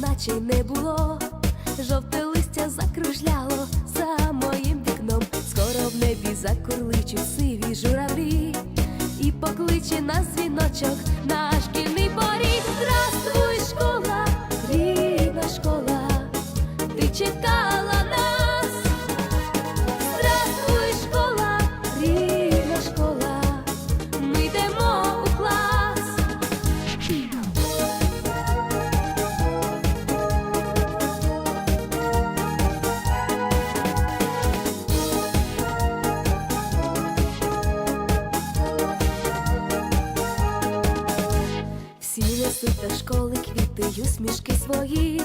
наче й не було. Жовте листя закружляло за моїм вікном. Скоро в небі закурличуть сиві журавлі, і покличе нас дзвіночок на шкільний поріг. Здравствуй, школа, рідна школа, ти чекала усмішки свої,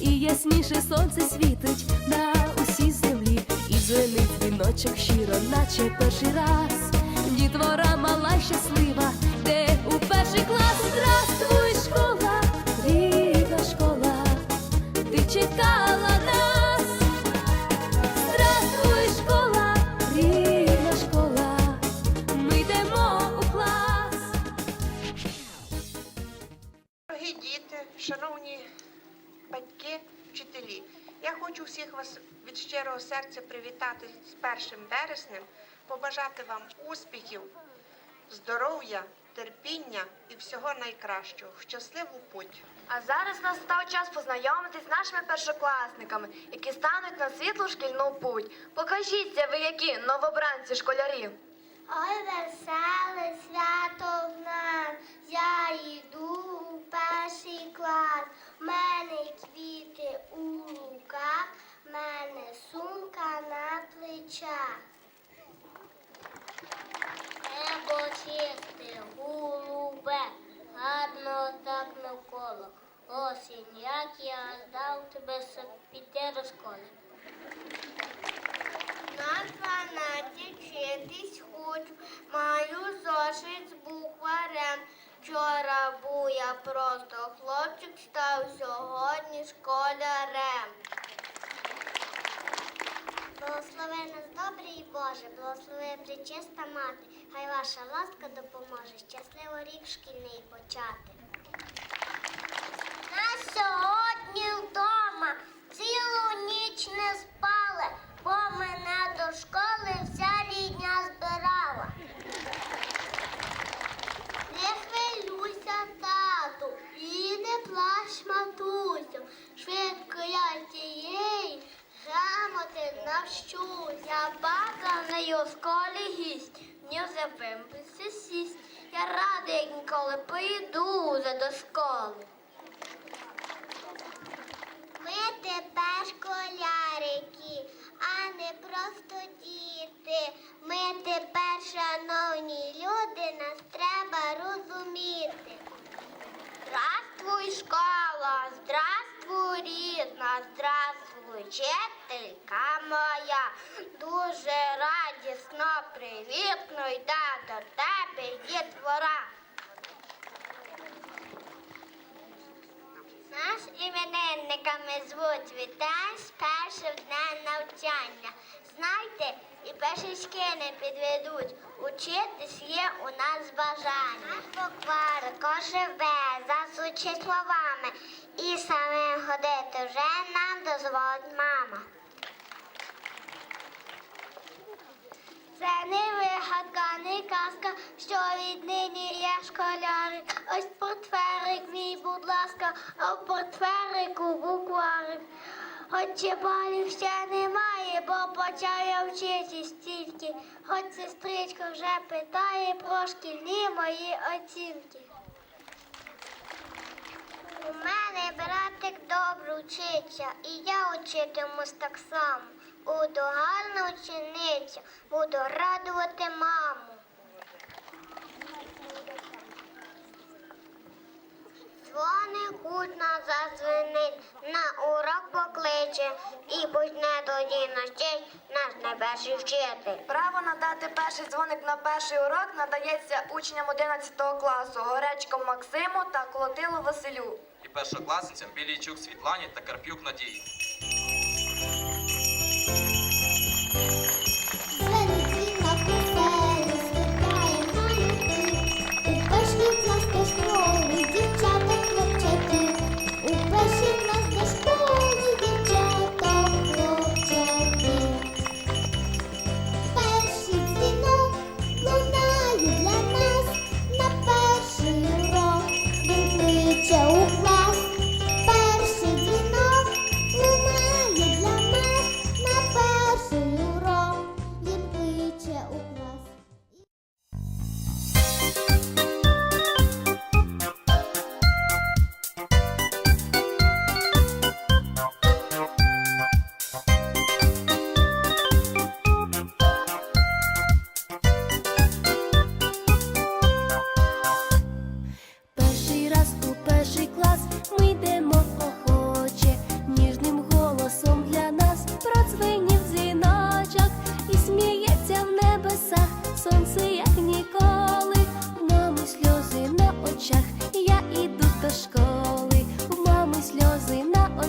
і ясніше сонце світить на усій землі, і дзвенить віночок щиро, наче перший раз. Дітвора мала щаслива, хочу всіх вас від щирого серця привітати з першим вереснем, побажати вам успіхів, здоров'я, терпіння і всього найкращого. Щасливу путь! А зараз настав час познайомитись з нашими першокласниками, які стануть на світлу шкільну путь. Покажіться ви, які новобранці школярі. Ой, веселе свято в нас, я йду у перший клас. В мене квіти у руках, в мене сумка на плечах. Небо чисте, голубе, гарно так навколо. Осінь, як я здав тебе піти до школи. На дванадцять хочу, маю зошит з букварем. Вчора був я просто хлопчик, став сьогодні школярем. Благослови нас добрий Боже, благослови причиста мати, хай ваша ласка допоможе щасливо рік шкільний почати. Нас сьогодні вдома цілу ніч не спали, бо мене до школи в школі гість, не запимпися сість. Я рада, як ніколи поїду вже до школи. Ми тепер школярики, а не просто діти. Ми тепер, шановні люди, нас треба розуміти. Здравствуй, школа, здравствуй, рідна, здравствуй, вчителька привітно йде до тебе дітвора. Нас іменинниками звуть вітань з першим днем навчання. Знайте, і першачки не підведуть. Учитись є у нас бажання. Наш букварик оживе, засучить словами. І самим ходити вже нам дозволить мама. Це не вигадка, не казка, що віднині є школяри. Ось портфелик мій, будь ласка, а в портфелику букварик. Хоч балів ще немає, бо почав я вчитись тільки. Хоч сестричка вже питає про шкільні мої оцінки. У мене братик добре вчиться, і я учитимусь так само. Буду гарна учениця, буду радувати маму. Дзвоник гучно зазвенить, на урок покличе, і почне тоді на честь наш найперший вчитель. Право надати перший дзвоник на перший урок надається учням 11 класу Горечко Максиму та Колотилу Василю. і першокласницям Білійчук Світлані та Карпюк Надії.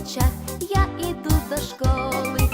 Очах, я іду до школи,